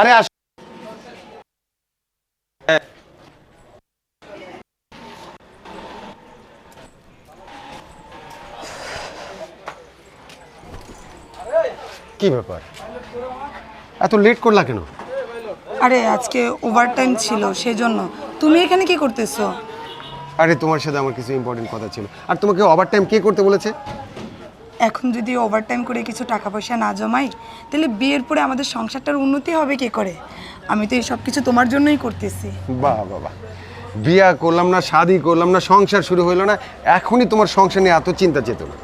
আরে আস কি ব্যাপার? এত লেট করলা কেন? আরে, আজকে ওভারটাইম ছিল, সেজন্য। তুমি এখানে কি করতেছো? আরে তোমার সাথে আমার কিছু ইম্পর্টেন্ট কথা ছিল। আর তোমাকে ওভারটাইম কে করতে বলেছে? এখন যদি ওভারটাইম করে কিছু টাকা পয়সা না জমাই তাহলে বিয়ের পরে আমাদের সংসারটার উন্নতি হবে কে করে? আমি তো এই সব কিছু তোমার জন্যই করতেছি। বাহ বাবা বিয়া করলাম না শাদি করলাম না সংসার শুরু হইল না এখনই তোমার সংসার নিয়ে এত চিন্তা চেতনা।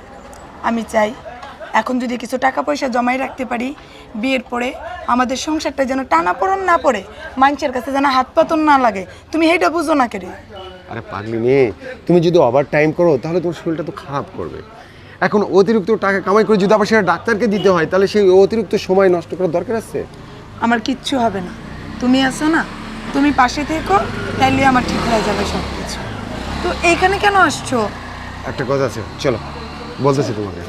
আমি চাই এখন যদি কিছু টাকা পয়সা জমাই রাখতে পারি বিয়ের পরে আমাদের সংসারটা যেন টানা পড়ন না পড়ে মানুষের কাছে যেন হাত পাতন না লাগে তুমি এইটা বুঝো না কেরে? আরে পাগলি মেয়ে তুমি যদি ওভার টাইম করো তাহলে তোমার শরীরটা তো খারাপ করবে। এখন অতিরিক্ত টাকা কামাই করে যদি আবার সেটা ডাক্তারকে দিতে হয় তাহলে সেই অতিরিক্ত সময় নষ্ট করার দরকার আছে? আমার কিচ্ছু হবে না। তুমি আছো না তুমি পাশে থেকো তাইলে আমার ঠিক হয়ে যাবে সব কিছু তো এইখানে কেন আসছো? একটা কথা আছে চলো বলতেছি তোমাকে।